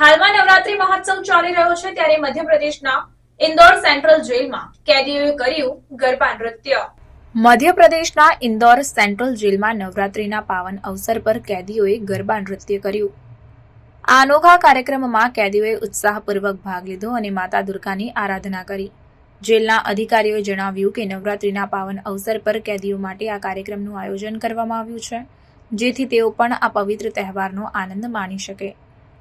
હાલમાં નવરાત્રી મહોત્સવ ચાલી રહ્યો છે ત્યારે મધ્યપ્રદેશના ઇન્દોર સેન્ટ્રલ જેલમાં કેદીઓએ કર્યું ગરબા નૃત્ય. મધ્યપ્રદેશના ઇન્દોર સેન્ટ્રલ જેલમાં નવરાત્રીના પાવન અવસર પર કેદીઓએ ગરબા નૃત્ય કર્યું. આ અનોખા કાર્યક્રમમાં કેદીઓએ ઉત્સાહપૂર્વક ભાગ લીધો અને માતા દુર્ગાની આરાધના કરી. જેલના અધિકારીઓએ જણાવ્યું કે નવરાત્રીના પાવન અવસર પર કેદીઓ માટે આ કાર્યક્રમનું આયોજન કરવામાં આવ્યું છે, જેથી તેઓ પણ આ પવિત્ર તહેવારનો આનંદ માણી શકે.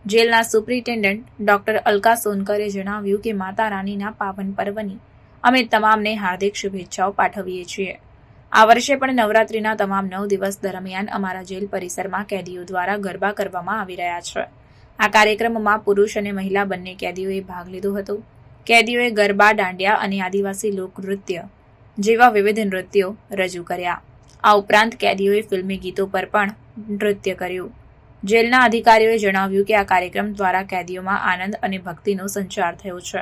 જેલના સુપ્રિન્ટેન્ડન્ટ ડોક્ટર અલકા સોનકરે જણાવ્યું કે માતા રાનીના પાવન પર્વની અમે તમામને હાર્દિક શુભેચ્છાઓ પાઠવીએ છીએ. આ વર્ષે પણ નવરાત્રિના તમામ નવ દિવસ દરમિયાન અમારા જેલ પરિસરમાં કેદીઓ દ્વારા ગરબા કરવામાં આવી રહ્યા છે. આ કાર્યક્રમમાં પુરુષ અને મહિલા બંને કેદીઓએ ભાગ લીધો હતો. કેદીઓએ ગરબા, દાંડિયા અને આદિવાસી લોકનૃત્ય જેવા વિવિધ નૃત્યો રજૂ કર્યા. આ ઉપરાંત કેદીઓએ ફિલ્મી ગીતો પર પણ નૃત્ય કર્યું. જેલના અધિકારીઓએ જણાવ્યું કે આ કાર્યક્રમ દ્વારા કેદીઓમાં આનંદ અને ભક્તિનો સંચાર થયો છે.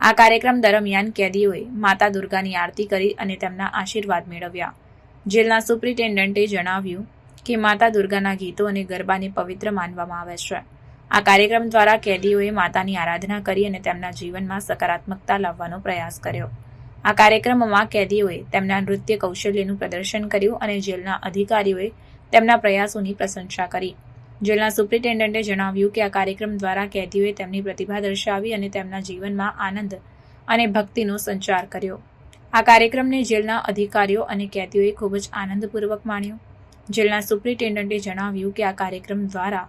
આ કાર્યક્રમ દરમિયાન કેદીઓએ માતા દુર્ગાની આરતી કરી અને તેમના આશીર્વાદ મેળવ્યા. જેલના સુપ્રિન્ટેન્ડન્ટે જણાવ્યું કે માતા દુર્ગાના ગીતો અને ગરબાને પવિત્ર માનવામાં આવે છે. આ કાર્યક્રમ દ્વારા કેદીઓએ માતાની આરાધના કરી અને તેમના જીવનમાં સકારાત્મકતા લાવવાનો પ્રયાસ કર્યો. આ કાર્યક્રમમાં કેદીઓએ તેમના નૃત્ય કૌશલ્યનું પ્રદર્શન કર્યું અને જેલના અધિકારીઓએ તેમના પ્રયાસોની પ્રશંસા કરી. જેલના સુપ્રિન્ટેન્ડન્ટે જણાવ્યું કે આ કાર્યક્રમ દ્વારા કેદીઓએ તેમની પ્રતિભા દર્શાવી અને તેમના જીવનમાં આનંદ અને ભક્તિનો સંચાર કર્યો. આ કાર્યક્રમને જેલના અધિકારીઓ અને કેદીઓએ ખૂબ જ આનંદપૂર્વક માણ્યો. જેલના સુપ્રિન્ટેન્ડન્ટે જણાવ્યું કે આ કાર્યક્રમ દ્વારા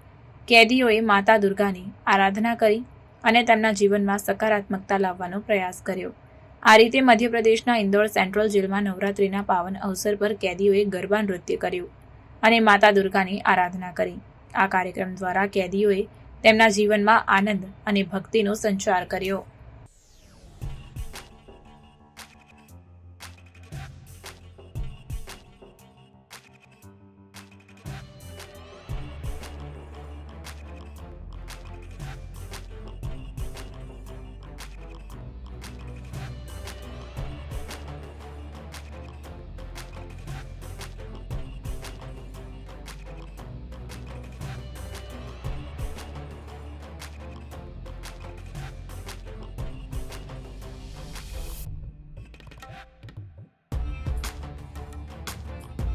કેદીઓએ માતા દુર્ગાની આરાધના કરી અને તેમના જીવનમાં સકારાત્મકતા લાવવાનો પ્રયાસ કર્યો. આ રીતે મધ્યપ્રદેશના ઇન્દોર સેન્ટ્રલ જેલમાં નવરાત્રિના પાવન અવસર પર કેદીઓએ ગરબા નૃત્ય કર્યું અને માતા દુર્ગાની આરાધના કરી. આ કાર્યક્રમ દ્વારા કેદીઓએ તેમના જીવનમાં આનંદ અને ભક્તિનો સંચાર કર્યો.